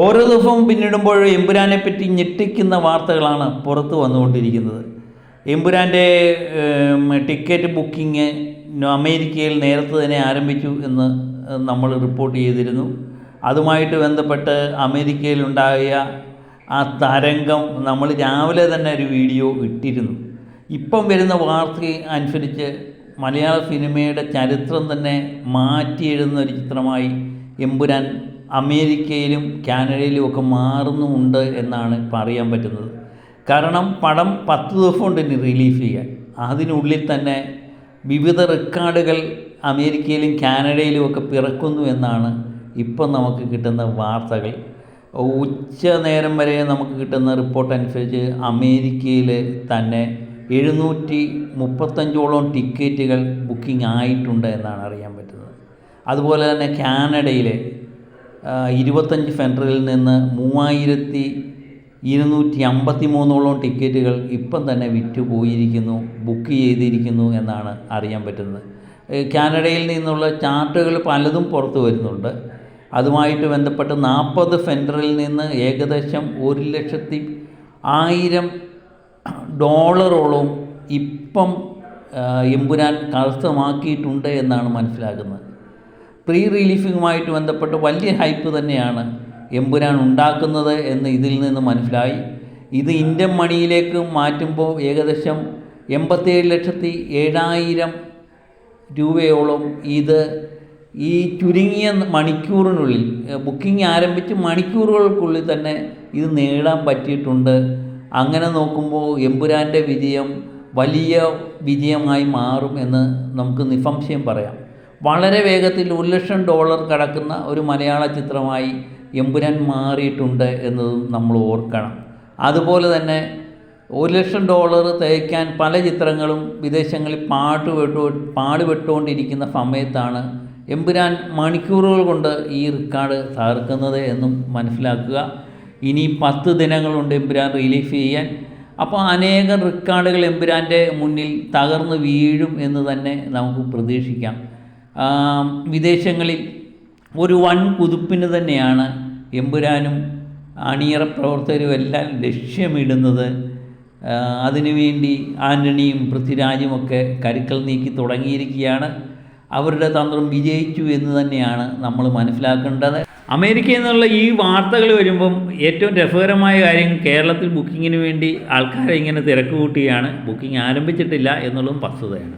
ഓരോ ദിവസവും പിന്നിടുമ്പോഴും എമ്പുരാനെ പറ്റി ഞെട്ടിക്കുന്ന വാർത്തകളാണ് പുറത്ത് വന്നുകൊണ്ടിരിക്കുന്നത്. എമ്പുരാന്റെ ടിക്കറ്റ് ബുക്കിംഗ് അമേരിക്കയിൽ നേരത്തെ തന്നെ ആരംഭിച്ചു എന്ന് നമ്മൾ റിപ്പോർട്ട് ചെയ്തിരുന്നു. അതുമായിട്ട് ബന്ധപ്പെട്ട് അമേരിക്കയിലുണ്ടായ ആ തരംഗം നമ്മൾ രാവിലെ തന്നെ ഒരു വീഡിയോ ഇട്ടിരുന്നു. ഇപ്പം വരുന്ന വാർത്ത അനുസരിച്ച് മലയാള സിനിമയുടെ ചരിത്രം തന്നെ മാറ്റി എഴുതുന്ന ഒരു ചിത്രമായി എമ്പുരാൻ അമേരിക്കയിലും കാനഡയിലും ഒക്കെ മാറുന്നുമുണ്ട് എന്നാണ് പറയാൻ അറിയാൻ പറ്റുന്നത്. കാരണം പടം പത്ത് ദിവസം കൊണ്ട് ഇനി റിലീഫ് ചെയ്യാൻ. അതിനുള്ളിൽ തന്നെ വിവിധ റെക്കോർഡുകൾ അമേരിക്കയിലും കാനഡയിലും ഒക്കെ പിറക്കുന്നു എന്നാണ് ഇപ്പം നമുക്ക് കിട്ടുന്ന വാർത്തകൾ. ഉച്ച നേരം വരെ നമുക്ക് കിട്ടുന്ന റിപ്പോർട്ട് അനുസരിച്ച് അമേരിക്കയിൽ തന്നെ എഴുന്നൂറ്റി മുപ്പത്തഞ്ചോളം ടിക്കറ്റുകൾ ബുക്കിംഗ് ആയിട്ടുണ്ട് എന്നാണ് അറിയാൻ പറ്റുന്നത്. അതുപോലെ തന്നെ കാനഡയിലെ ഇരുപത്തഞ്ച് ഫെൻഡറിൽ നിന്ന് മൂവായിരത്തി ഇരുന്നൂറ്റി അമ്പത്തി മൂന്നോളം ടിക്കറ്റുകൾ ഇപ്പം തന്നെ വിറ്റ് പോയിരിക്കുന്നു ബുക്ക് ചെയ്തിരിക്കുന്നു എന്നാണ് അറിയാൻ പറ്റുന്നത്. കാനഡയിൽ നിന്നുള്ള ചാർട്ടുകൾ പലതും പുറത്തു വരുന്നുണ്ട്. അതുമായിട്ട് ബന്ധപ്പെട്ട് നാൽപ്പത് ഫെൻഡറിൽ നിന്ന് ഏകദേശം ഒരു ലക്ഷത്തി ആയിരം ഡോളറോളം ഇപ്പം എമ്പുരാൻ കരസ്ഥമാക്കിയിട്ടുണ്ട് എന്നാണ് മനസ്സിലാക്കുന്നത്. പ്രീ റിലീഫിങ്ങുമായിട്ട് ബന്ധപ്പെട്ട് വലിയ ഹൈപ്പ് തന്നെയാണ് എമ്പുരാൻ ഉണ്ടാക്കുന്നത് എന്ന് ഇതിൽ നിന്ന് മനസ്സിലായി. ഇത് ഇന്ത്യൻ മണിയിലേക്ക് മാറ്റുമ്പോൾ ഏകദേശം എൺപത്തേഴ് ലക്ഷത്തി ഏഴായിരം രൂപയോളം ഇത് ഈ ചുരുങ്ങിയ മണിക്കൂറിനുള്ളിൽ ബുക്കിംഗ് ആരംഭിച്ച് മണിക്കൂറുകൾക്കുള്ളിൽ തന്നെ ഇത് നേടാൻ പറ്റിയിട്ടുണ്ട്. അങ്ങനെ നോക്കുമ്പോൾ എമ്പുരാന്റെ വിജയം വലിയ വിജയമായി മാറും എന്ന് നമുക്ക് നിസംശയം പറയാം. വളരെ വേഗത്തിൽ ഒരു ലക്ഷം ഡോളർ കടക്കുന്ന ഒരു മലയാള ചിത്രമായി എമ്പുരാൻ മാറിയിട്ടുണ്ട് എന്നതും നമ്മൾ ഓർക്കണം. അതുപോലെ തന്നെ ഒരു ലക്ഷം ഡോളർ തയ്ക്കാൻ പല ചിത്രങ്ങളും വിദേശങ്ങളിൽ പാട്ടുപെട്ടു പാടുപെട്ടുകൊണ്ടിരിക്കുന്ന സമയത്താണ് എമ്പുരാൻ മണിക്കൂറുകൾ കൊണ്ട് ഈ റെക്കോർഡ് തകർക്കുന്നത് എന്നും മനസ്സിലാക്കുക. ഇനി പത്ത് ദിനങ്ങളുണ്ട് എമ്പുരാൻ റിലീഫ് ചെയ്യാൻ. അപ്പോൾ അനേകം റെക്കോർഡുകൾ എമ്പുരാന്റെ മുന്നിൽ തകർന്നു വീഴും എന്ന് തന്നെ നമുക്ക് പ്രതീക്ഷിക്കാം. വിദേശങ്ങളിൽ ഒരു വൺ കുതിപ്പിന് തന്നെയാണ് എമ്പുരാനും അണിയറ പ്രവർത്തകരും എല്ലാം ലക്ഷ്യമിടുന്നത്. അതിനുവേണ്ടി ആന്റണിയും പൃഥ്വിരാജുമൊക്കെ കരുക്കൾ നീക്കി തുടങ്ങിയിരിക്കുകയാണ്. അവരുടെ തന്ത്രം വിജയിച്ചു എന്ന് തന്നെയാണ് നമ്മൾ മനസ്സിലാക്കേണ്ടത്. അമേരിക്കയിൽ നിന്നുള്ള ഈ വാർത്തകൾ വരുമ്പം ഏറ്റവും രസകരമായ കാര്യം കേരളത്തിൽ ബുക്കിങ്ങിന് വേണ്ടി ആൾക്കാരെ ഇങ്ങനെ തിരക്ക് കൂട്ടിയാണ് ബുക്കിംഗ് ആരംഭിച്ചിട്ടില്ല എന്നുള്ളതും വസ്തുതയാണ്.